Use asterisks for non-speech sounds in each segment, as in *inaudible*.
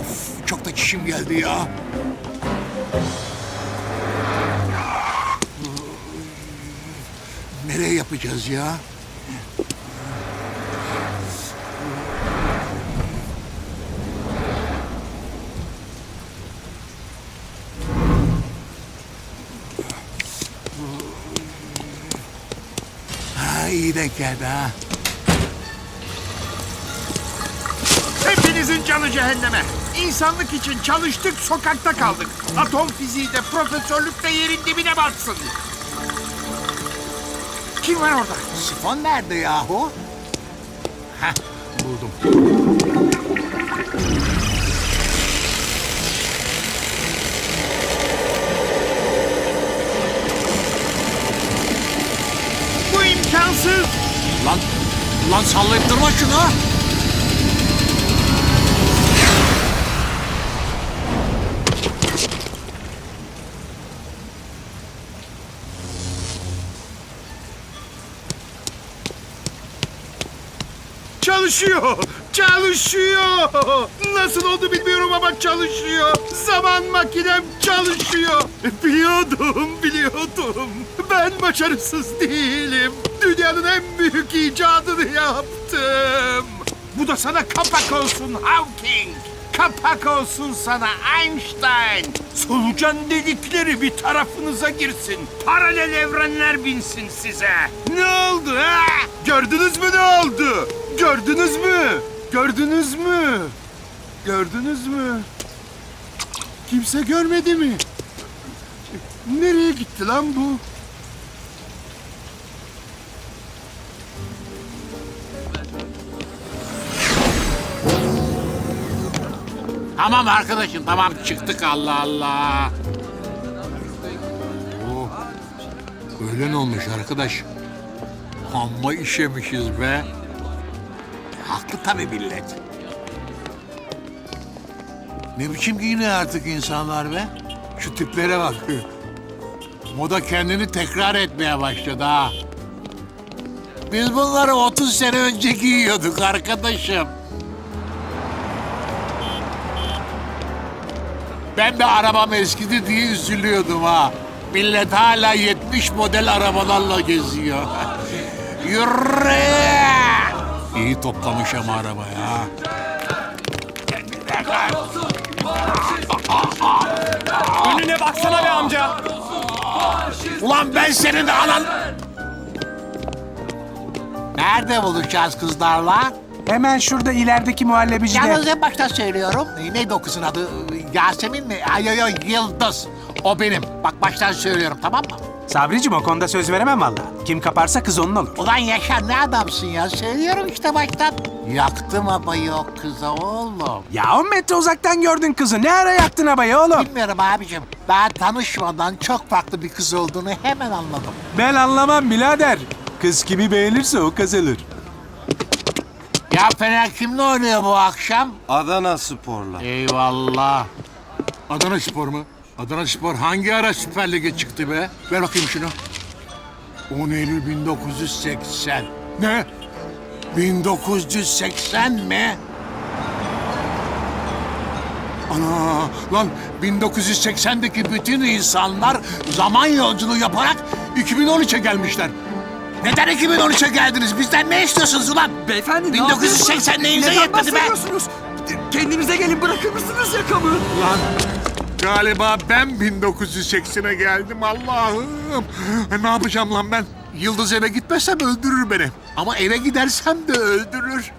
Of çok da çişim geldi ya. Nereye yapacağız ya? Ha iyi denk geldi ha. Hepinizin canı cehenneme. İnsanlık için çalıştık, sokakta kaldık. Atom fiziği de profesörlük de yerin dibine batsın. Kim var orada? Sifon nerede yahu? Heh buldum. Bu imkansız. Lan, lan sallayıp durma şunu. Çalışıyor. Çalışıyor. Nasıl oldu bilmiyorum ama çalışıyor. Zaman makinem çalışıyor. Biliyordum, biliyordum. Ben başarısız değilim. Dünyanın en büyük icadını yaptım. Bu da sana kapak olsun Hawking. Kapak olsun sana Einstein. Solucan delikleri bir tarafınıza girsin. Paralel evrenler binsin size. Ne oldu ha? Gördünüz mü ne oldu? Gördünüz mü? Gördünüz mü? Gördünüz mü? Kimse görmedi mi? Nereye gitti lan bu? Tamam arkadaşım tamam çıktık Allah Allah. Oo, öğlen olmuş arkadaş. Amma işemişiz be. Haklı tabii millet. Ne biçim giyiniyor artık insanlar be? Şu tiplere bak. Moda kendini tekrar etmeye başladı ha. Biz bunları 30 sene önce giyiyorduk arkadaşım. Ben de arabam eskidi diye üzülüyordum ha. Millet hala 70 model arabalarla geziyor. *laughs* Yürü! İyi toplamış ama araba ya. Önüne baksana be amca. Ulan ben senin anan... Nerede buluşacağız kızlarla? Hemen şurada ilerideki muhallebicide. Yalnız en başta söylüyorum. E, Neydi o kızın adı? Yasemin mi? Ay ay ay Yıldız. O benim. Bak baştan söylüyorum tamam mı? Sabricim o konuda söz veremem valla. Kim kaparsa kız onun olur. Ulan Yaşar ne adamsın ya? Söylüyorum işte baştan. Yaktım ama yok kıza oğlum. Ya 10 metre uzaktan gördün kızı. Ne ara yaktın abayı oğlum? Bilmiyorum abicim. Ben tanışmadan çok farklı bir kız olduğunu hemen anladım. Ben anlamam birader. Kız kimi beğenirse o kazanır. Ya Fener kimle oynuyor bu akşam? Adana Spor'la. Eyvallah. Adana Spor mu? Adana Spor hangi ara Süper Lig'e çıktı be? Ver bakayım şunu. 10 Eylül 1980. Ne? 1980 mi? Ana lan 1980'deki bütün insanlar zaman yolculuğu yaparak 2013'e gelmişler. Neden 2013'e geldiniz? Bizden ne istiyorsunuz ulan? Beyefendi 1980 neyinize yetmedi be? Kendinize gelin bırakır mısınız yakamı? Lan galiba ben 1980'e geldim Allah'ım. Ne yapacağım lan ben? Yıldız eve gitmezsem öldürür beni. Ama eve gidersem de öldürür.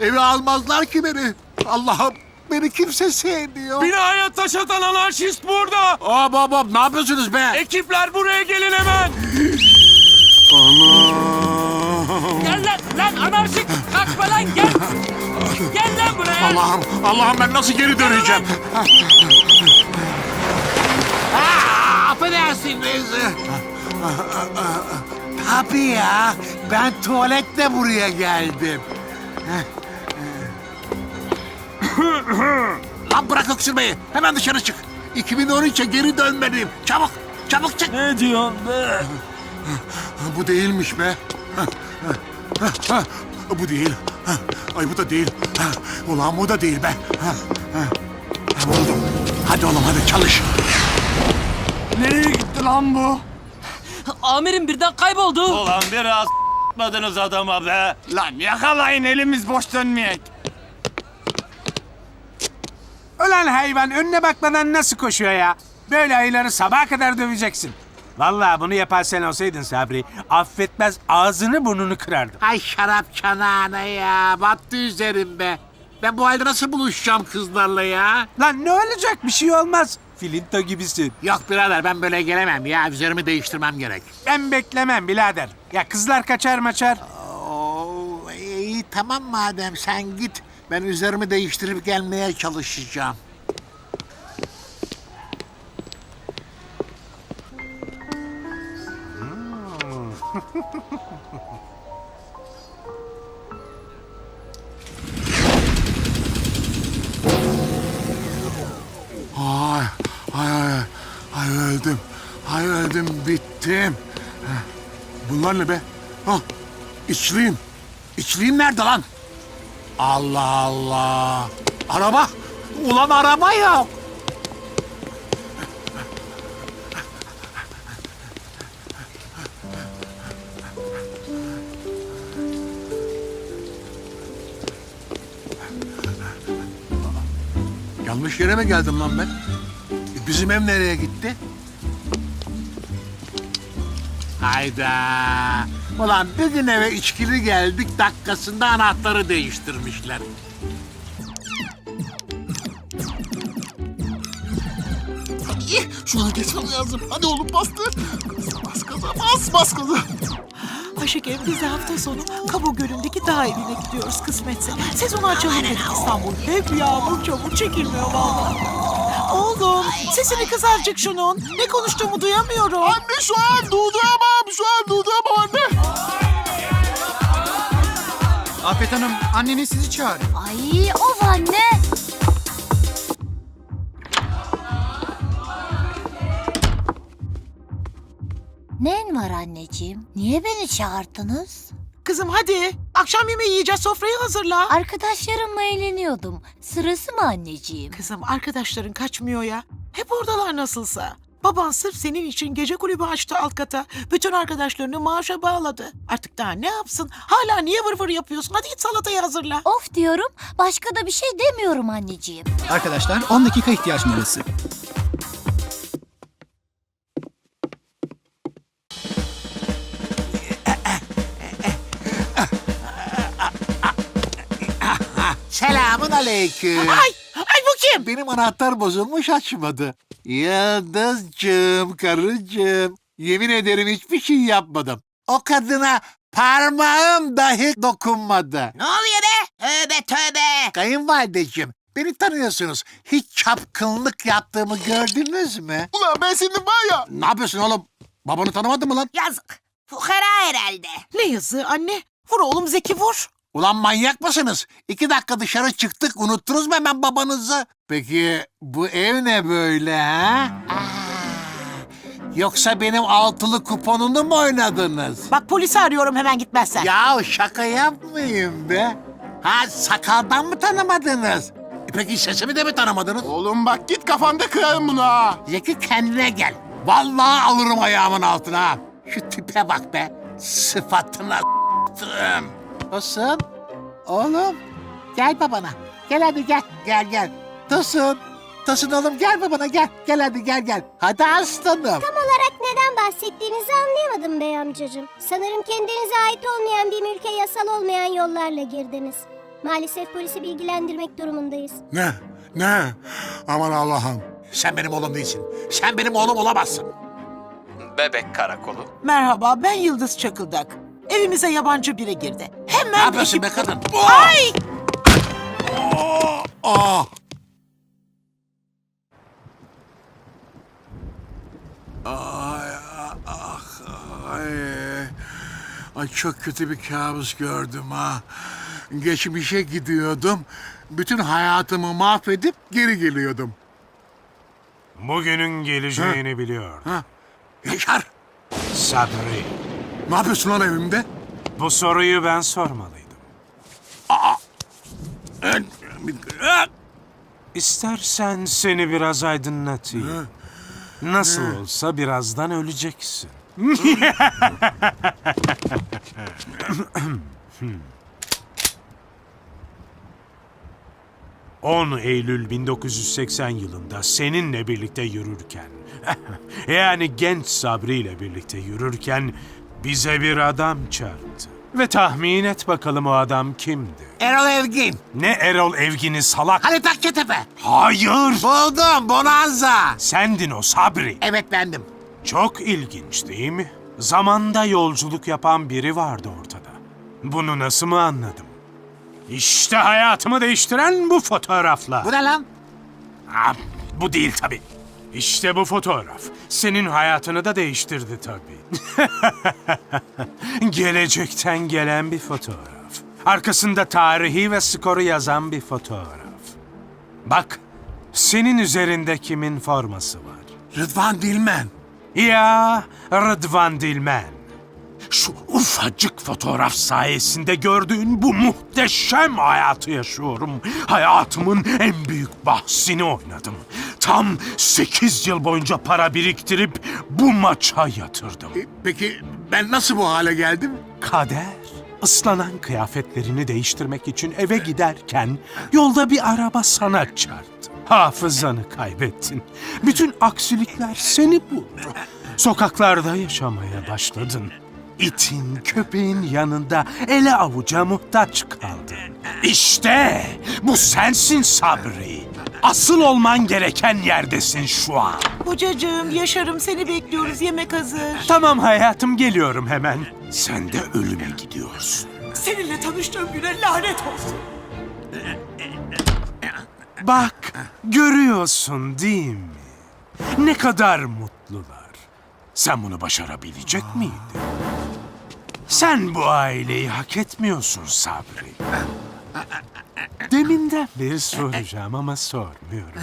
Eve almazlar ki beni. Allah'ım beni kimse sevmiyor. Binaya taş atan anarşist burada. Hop hop hop ne yapıyorsunuz be? Ekipler buraya gelin hemen. Anam. Gel lan, lan anarşik. Kaçma lan gel. Gel lan buraya. Allah'ım Allah'ım ben nasıl geri döneceğim? Affedersiniz. Tabii ya. Ben tuvaletle buraya geldim. Lan bırak öksürmeyi. Hemen dışarı çık. 2013'e geri dönmeliyim. Çabuk, çabuk çık. Ne diyorsun be? Bu değilmiş be. Bu değil. Ay bu da değil. Ulan bu da değil be. Buldum. Hadi oğlum hadi çalış. Nereye gitti lan bu? Amirim birden kayboldu. Ulan biraz madınız adama be. Lan yakalayın elimiz boş dönmeyek. Ulan hayvan önüne bakmadan nasıl koşuyor ya? Böyle ayıları sabaha kadar döveceksin. Vallahi bunu yapan sen olsaydın Sabri, affetmez ağzını burnunu kırardım. Ay şarap çanağına ya. Battı üzerim be. Ben bu halde nasıl buluşacağım kızlarla ya? Lan ne olacak bir şey olmaz. Filinto gibisin. Yok birader ben böyle gelemem ya. Üzerimi değiştirmem gerek. Ben beklemem birader. Ya kızlar kaçar maçar. Oo, iyi tamam madem sen git. Ben üzerimi değiştirip gelmeye çalışacağım. Bittim. Bunlar ne be? Ha, içliyim. İçliyim nerede lan? Allah Allah. Araba. Ulan araba yok. Yanlış yere mi geldim lan ben? E, Bizim ev nereye gitti? Hayda. Ulan bir gün eve içkili geldik dakikasında anahtarı değiştirmişler. Şuna geçmem lazım. Hadi oğlum bastı. Bas gaza, bas, bas gaza. Ayşekem biz de hafta sonu Kabo Gölü'ndeki dağ evine gidiyoruz kısmetse. Sezonu açalım dedik İstanbul. Hep yağmur çamur çekilmiyor vallahi. Oğlum sesini kız azıcık şunun. Ne konuştuğumu duyamıyorum. Anne şu an durduremam, şu an durduremam anne. Afet Hanım anneniz sizi çağırıyor. Ay of anne. Nen var anneciğim? Niye beni çağırttınız? Kızım hadi. Akşam yemeği yiyeceğiz sofrayı hazırla. Arkadaşlarımla eğleniyordum. Sırası mı anneciğim? Kızım arkadaşların kaçmıyor ya. Hep oradalar nasılsa. Baban sırf senin için gece kulübü açtı alt kata. Bütün arkadaşlarını maaşa bağladı. Artık daha ne yapsın? Hala niye vır vır yapıyorsun? Hadi git salatayı hazırla. Of diyorum. Başka da bir şey demiyorum anneciğim. Arkadaşlar 10 dakika ihtiyaç molası. Selamun aleyküm. Ay, ay bu kim? Benim anahtar bozulmuş açmadı. Yıldızcığım, karıcığım. Yemin ederim hiçbir şey yapmadım. O kadına parmağım dahi dokunmadı. Ne oluyor be? Tövbe tövbe. Kayınvalideciğim, beni tanıyorsunuz. Hiç çapkınlık yaptığımı gördünüz mü? Ulan ben senin var ya. Ne yapıyorsun oğlum? Babanı tanımadın mı lan? Yazık. Fukara herhalde. Ne yazığı anne? Vur oğlum Zeki vur. Ulan manyak mısınız? İki dakika dışarı çıktık, unuttunuz mu hemen babanızı? Peki bu ev ne böyle ha? Yoksa benim altılı kuponunu mu oynadınız? Bak polisi arıyorum hemen gitmezsen. Ya şaka yapmayın be. Ha sakaldan mı tanımadınız? E peki sesimi de mi tanımadınız? Oğlum bak git kafanda kırarım bunu ha. Zeki kendine gel. Vallahi alırım ayağımın altına. Şu tipe bak be. Sıfatına s**tım. Tosun. Oğlum. Gel babana. Gel hadi gel. Gel gel. Tosun. Tosun oğlum gel babana gel. Gel hadi gel gel. Hadi aslanım. olarak neden bahsettiğinizi anlayamadım bey amcacığım. Sanırım kendinize ait olmayan bir mülke yasal olmayan yollarla girdiniz. Maalesef polisi bilgilendirmek durumundayız. Ne? Ne? Aman Allah'ım. Sen benim oğlum değilsin. Sen benim oğlum olamazsın. Bebek karakolu. Merhaba ben Yıldız Çakıldak. Evimize yabancı biri girdi. Hemen Ne yapıyorsun ekip- be kadın? Ay! Ah! Ay, ah, ay. Ay çok kötü bir kabus gördüm ha. Geçmişe gidiyordum. Bütün hayatımı mahvedip geri geliyordum. Bugünün geleceğini biliyor. Ha? Yaşar, Sabri, ne yapıyorsun lan evimde? bu soruyu ben sormalıydım. Ee, İstersen seni biraz aydınlatayım. Nasıl olsa birazdan öleceksin. 10 Eylül 1980 yılında seninle birlikte yürürken, *laughs* yani genç Sabri ile birlikte yürürken bize bir adam çarptı. Ve tahmin et bakalım o adam kimdi? Erol Evgin. Ne Erol Evgin'i salak? Halit Akçatepe. Hayır! Buldum. Bonanza. Sendin o Sabri. Evet bendim. Çok ilginç değil mi? Zamanda yolculuk yapan biri vardı ortada. Bunu nasıl mı anladım? İşte hayatımı değiştiren bu fotoğraflar. Bu ne lan? Ha, bu değil tabii. İşte bu fotoğraf. Senin hayatını da değiştirdi tabii. *laughs* Gelecekten gelen bir fotoğraf. Arkasında tarihi ve skoru yazan bir fotoğraf. Bak, senin üzerinde kimin forması var? Rıdvan Dilmen. Ya Rıdvan Dilmen. Şu ufacık fotoğraf sayesinde gördüğün bu muhteşem hayatı yaşıyorum. Hayatımın en büyük bahsini oynadım. Tam 8 yıl boyunca para biriktirip bu maça yatırdım. E, Peki ben nasıl bu hale geldim? Kader, ıslanan kıyafetlerini değiştirmek için eve giderken yolda bir araba sana çarptı. Hafızanı kaybettin. Bütün aksilikler seni buldu. Sokaklarda yaşamaya başladın. İtin, köpeğin yanında ele avuca muhtaç kaldın. İşte bu sensin Sabri. Asıl olman gereken yerdesin şu an. Kocacığım, Yaşar'ım seni bekliyoruz. Yemek hazır. Tamam hayatım geliyorum hemen. Sen de ölüme gidiyorsun. Seninle tanıştığım güne lanet olsun. Bak, görüyorsun değil mi? Ne kadar mutlular. Sen bunu başarabilecek miydin? Sen bu aileyi hak etmiyorsun Sabri. Deminden beri soracağım ama sormuyorum.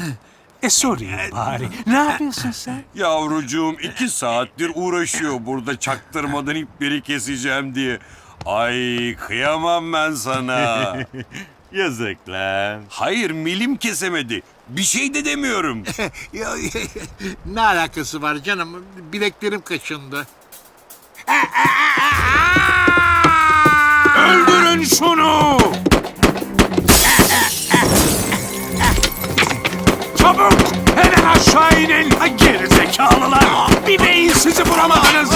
E sorayım bari. Ne yapıyorsun sen? Yavrucuğum iki saattir uğraşıyor burada çaktırmadan ipleri keseceğim diye. Ay kıyamam ben sana. *laughs* Yazık lan. Hayır milim kesemedi. Bir şey de demiyorum. *laughs* Ya, ne alakası var canım? Bileklerim kaşındı. Öldürün şunu! Çabuk! Hemen aşağı inin! Gerizekalılar! Bir beyin sizi vuramadınız!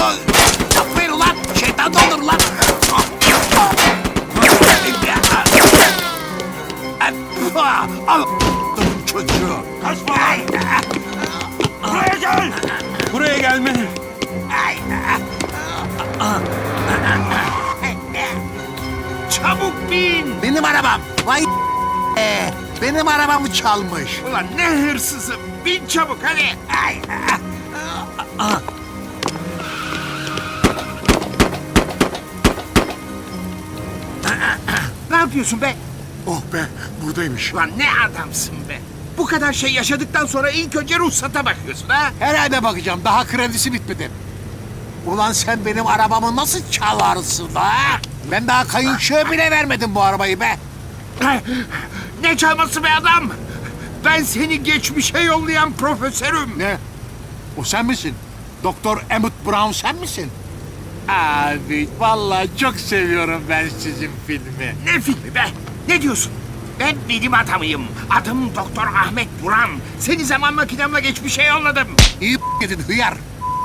Arabam. Vay e, benim arabamı çalmış. Ulan ne hırsızım. Bin çabuk hadi. Ay. Ne yapıyorsun be? Oh be buradaymış. Ulan ne adamsın be. Bu kadar şey yaşadıktan sonra ilk önce ruhsata bakıyorsun ha? Herhalde bakacağım. Daha kredisi bitmedi. Ulan sen benim arabamı nasıl çalarsın ha? Ben daha kayınçoya bile vermedim bu arabayı be. Ne çalması be adam? Ben seni geçmişe yollayan profesörüm. Ne? O sen misin? Doktor Emmett Brown sen misin? Abi vallahi çok seviyorum ben sizin filmi. Ne filmi be? Ne diyorsun? Ben bilim adamıyım. Adım Doktor Ahmet Buran. Seni zaman makinemle geçmişe yolladım. İyi gidin hıyar.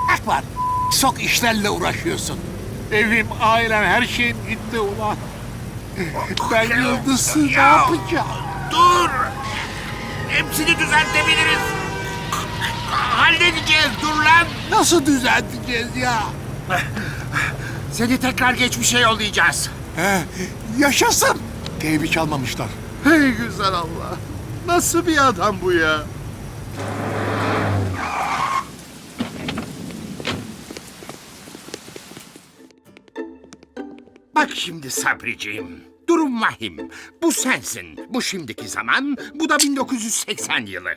Hak var. Sok işlerle uğraşıyorsun. Evim, ailem, her şeyim gitti ulan. Ben yıldızsız ne Ya. yapacağım? Dur! Hepsini düzeltebiliriz. Halledeceğiz dur lan. Nasıl düzelteceğiz ya? Seni tekrar geçmişe yollayacağız. He, yaşasın. Teybi çalmamışlar. Hey güzel Allah. Nasıl bir adam bu ya? Bak şimdi Sabriciğim. Durum vahim. Bu sensin. Bu şimdiki zaman. Bu da 1980 yılı.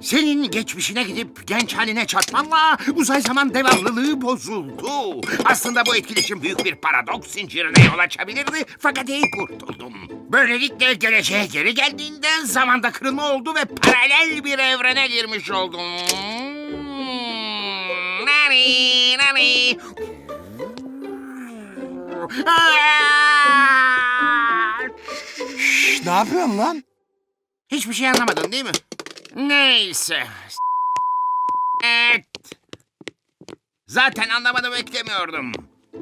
Senin geçmişine gidip genç haline çatmanla uzay zaman devamlılığı bozuldu. Aslında bu etkileşim büyük bir paradoks zincirine yol açabilirdi fakat iyi kurtuldum. Böylelikle geleceğe geri geldiğinde zamanda kırılma oldu ve paralel bir evrene girmiş oldun. Nani, nani. Şş, ne yapıyorsun lan? Hiçbir şey anlamadın değil mi? Neyse. Evet. Zaten anlamadım beklemiyordum.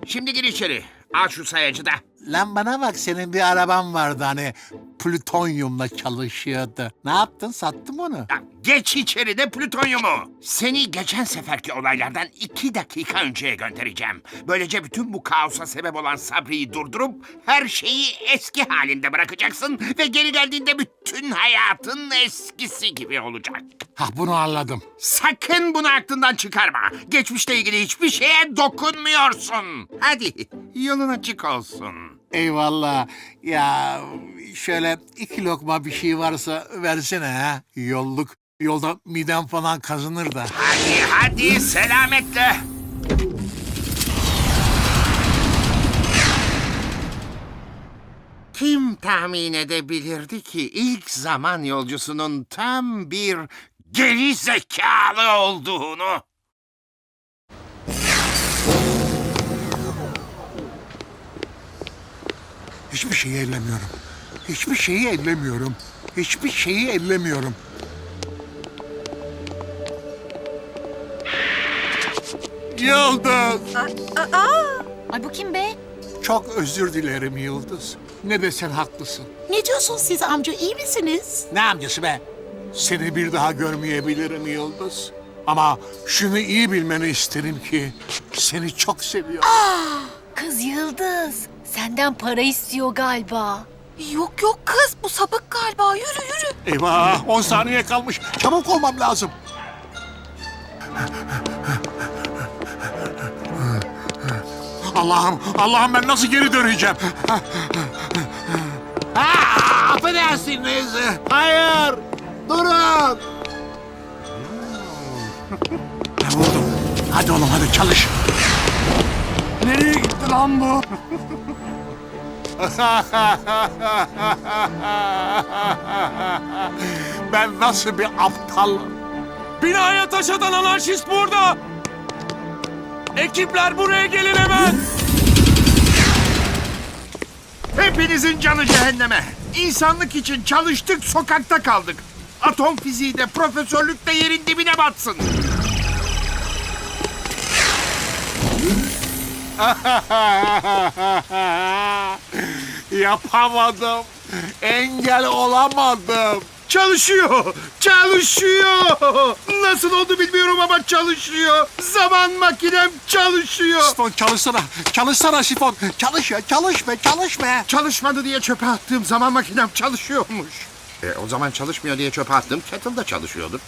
Şimdi gir içeri. Al şu sayacı da. Lan bana bak senin bir araban vardı hani plütonyumla çalışıyordu. Ne yaptın sattın onu? Ya, Geç içeri de plütonyumu. Seni geçen seferki olaylardan iki dakika önceye göndereceğim. Böylece bütün bu kaosa sebep olan Sabri'yi durdurup her şeyi eski halinde bırakacaksın ve geri geldiğinde bütün hayatın eskisi gibi olacak. Ha bunu anladım. Sakın bunu aklından çıkarma. Geçmişle ilgili hiçbir şeye dokunmuyorsun. Hadi yolun açık olsun. Eyvallah. Ya şöyle iki lokma bir şey varsa versene ha. Yolluk. Yolda midem falan kazınır da. Hadi hadi selametle. Kim tahmin edebilirdi ki ilk zaman yolcusunun tam bir geri zekalı olduğunu? Hiçbir şeyi ellemiyorum. Hiçbir şeyi ellemiyorum. Hiçbir şeyi ellemiyorum. Yıldız. Ay bu kim be? Çok özür dilerim Yıldız. Ne desen haklısın. Ne diyorsunuz siz amca iyi misiniz? Ne amcası be? Seni bir daha görmeyebilirim Yıldız. Ama şunu iyi bilmeni isterim ki seni çok seviyorum. Kız Yıldız. Senden para istiyor galiba. Yok yok kız bu sapık galiba yürü yürü. Eyvah 10 saniye kalmış. Çabuk olmam lazım. Allah'ım, Allah'ım ben nasıl geri döneceğim? Aa, affedersiniz. Hayır, durun. Ben vurdum. Hadi oğlum hadi çalış. Nereye gitti lan bu? *laughs* ben nasıl bir aptalım? Binaya taş atan anarşist burada. Ekipler buraya gelin hemen. Hepinizin canı cehenneme. İnsanlık için çalıştık, sokakta kaldık. Atom fiziği de profesörlük de yerin dibine batsın. *laughs* Yapamadım. Engel olamadım. Çalışıyor, çalışıyor. Nasıl oldu bilmiyorum ama çalışıyor. Zaman makinem çalışıyor. Sifon çalışsana. Çalışsana Sifon. Çalış ya çalış be çalış be. Çalışmadı diye çöpe attığım zaman makinem çalışıyormuş. E, o zaman çalışmıyor diye çöpe attım. Kettle da çalışıyordur.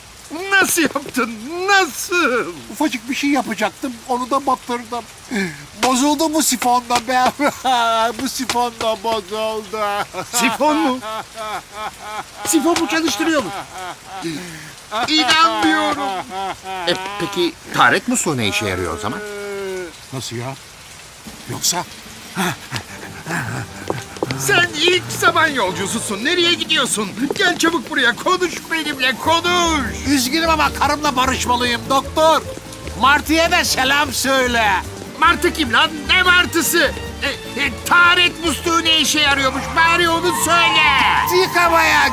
Nasıl yaptın? Nasıl? Ufacık bir şey yapacaktım. Onu da batırdım. Bozuldu bu sifonda be. *laughs* bu sifonda bozuldu. Sifon mu? Sifon mu çalıştırıyor mu? İnanmıyorum. E, peki taharet musluğu ne işe yarıyor o zaman? Nasıl ya? Yoksa *laughs* Sen ilk zaman yolcususun. Nereye gidiyorsun? Gel çabuk buraya. Konuş benimle. Konuş. üzgünüm ama karımla barışmalıyım doktor. Martı'ya da selam söyle. Martı kim lan? Ne martısı? E, e, taharet musluğu ne işe yarıyormuş? Bari onu söyle. Yıkamaya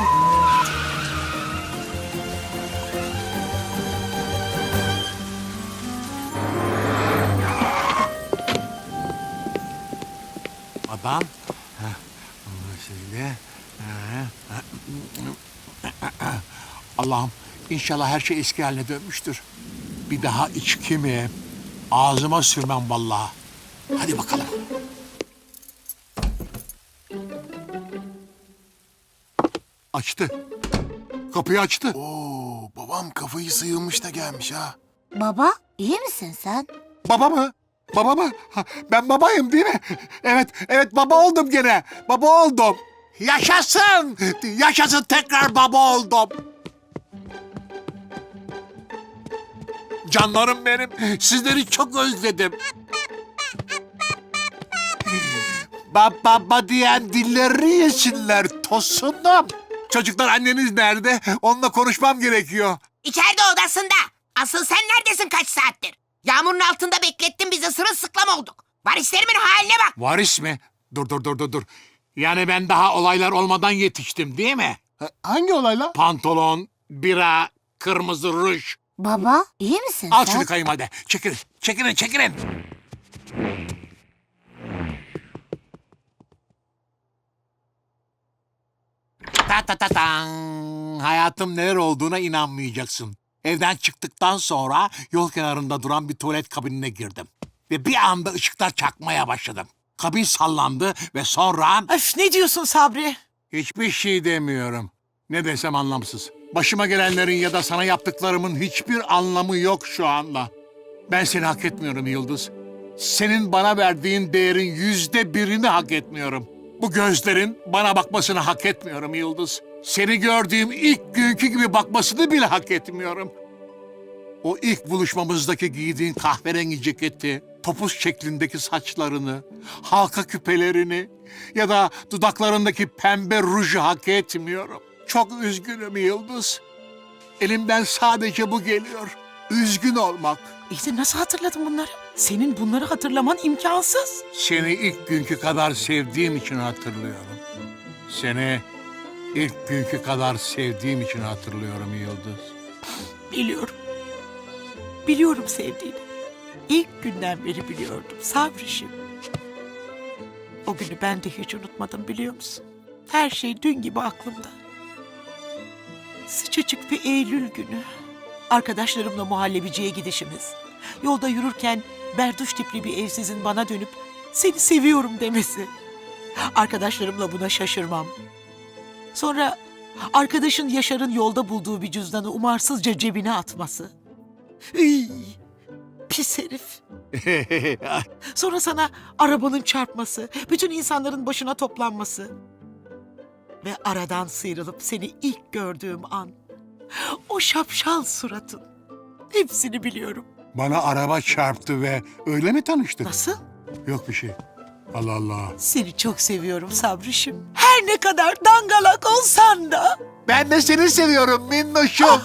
Babam. Heh, onu söyle. Heh. Allah'ım inşallah her şey eski haline dönmüştür. Bir daha içki mi? Ağzıma sürmem vallahi. Hadi bakalım. Açtı. Kapıyı açtı. Oo, babam kafayı sıyırmış da gelmiş ha. Baba iyi misin sen? Baba mı? Baba mı? Ha, Ben babayım değil mi? Evet, evet baba oldum gene. Baba oldum. Yaşasın! Yaşasın tekrar baba oldum. Canlarım benim, sizleri çok özledim. ba ba ba diyen dillerini yesinler tosunum. Çocuklar anneniz nerede? Onunla konuşmam gerekiyor. İçeride odasında. Asıl sen neredesin kaç saattir? Yağmurun altında beklettin bizi sırılsıklam olduk. Varislerimin haline bak. Varis mi? Dur dur dur dur dur. Yani ben daha olaylar olmadan yetiştim değil mi? Hangi olayla? Pantolon, bira, kırmızı ruj. Baba iyi misin Al sen? şunu kayınvalide. Çekilin, çekilin, çekilin. Ta ta ta tan. Hayatım neler olduğuna inanmayacaksın. Evden çıktıktan sonra yol kenarında duran bir tuvalet kabinine girdim. Ve bir anda ışıklar çakmaya başladım. Kabin sallandı ve sonra... Öf ne diyorsun Sabri? Hiçbir şey demiyorum. Ne desem anlamsız. Başıma gelenlerin ya da sana yaptıklarımın hiçbir anlamı yok şu anda. Ben seni hak etmiyorum Yıldız. Senin bana verdiğin değerin yüzde birini hak etmiyorum. Bu gözlerin bana bakmasını hak etmiyorum Yıldız. Seni gördüğüm ilk günkü gibi bakmasını bile hak etmiyorum. O ilk buluşmamızdaki giydiğin kahverengi ceketi, topuz şeklindeki saçlarını, halka küpelerini ya da dudaklarındaki pembe ruju hak etmiyorum. Çok üzgünüm Yıldız. Elimden sadece bu geliyor. Üzgün olmak. İyi de nasıl hatırladın bunları? Senin bunları hatırlaman imkansız. Seni ilk günkü kadar sevdiğim için hatırlıyorum. Seni ilk günkü kadar sevdiğim için hatırlıyorum Yıldız. Biliyorum. Biliyorum sevdiğini. İlk günden beri biliyordum Sabrişim. O günü ben de hiç unutmadım biliyor musun? Her şey dün gibi aklımda. Sıcacık bir Eylül günü. Arkadaşlarımla muhallebiciye gidişimiz. Yolda yürürken berduş tipli bir evsizin bana dönüp seni seviyorum demesi. Arkadaşlarımla buna şaşırmam. Sonra arkadaşın Yaşar'ın yolda bulduğu bir cüzdanı umarsızca cebine atması. Iy, pis herif. *laughs* Sonra sana arabanın çarpması, bütün insanların başına toplanması. Ve aradan sıyrılıp seni ilk gördüğüm an. O şapşal suratın. Hepsini biliyorum. Bana araba çarptı ve öyle mi tanıştık? Nasıl? Yok bir şey. Allah Allah. Seni çok seviyorum Sabrişim. Her ne kadar dangalak olsan da. Ben de seni seviyorum minnoşum. *laughs*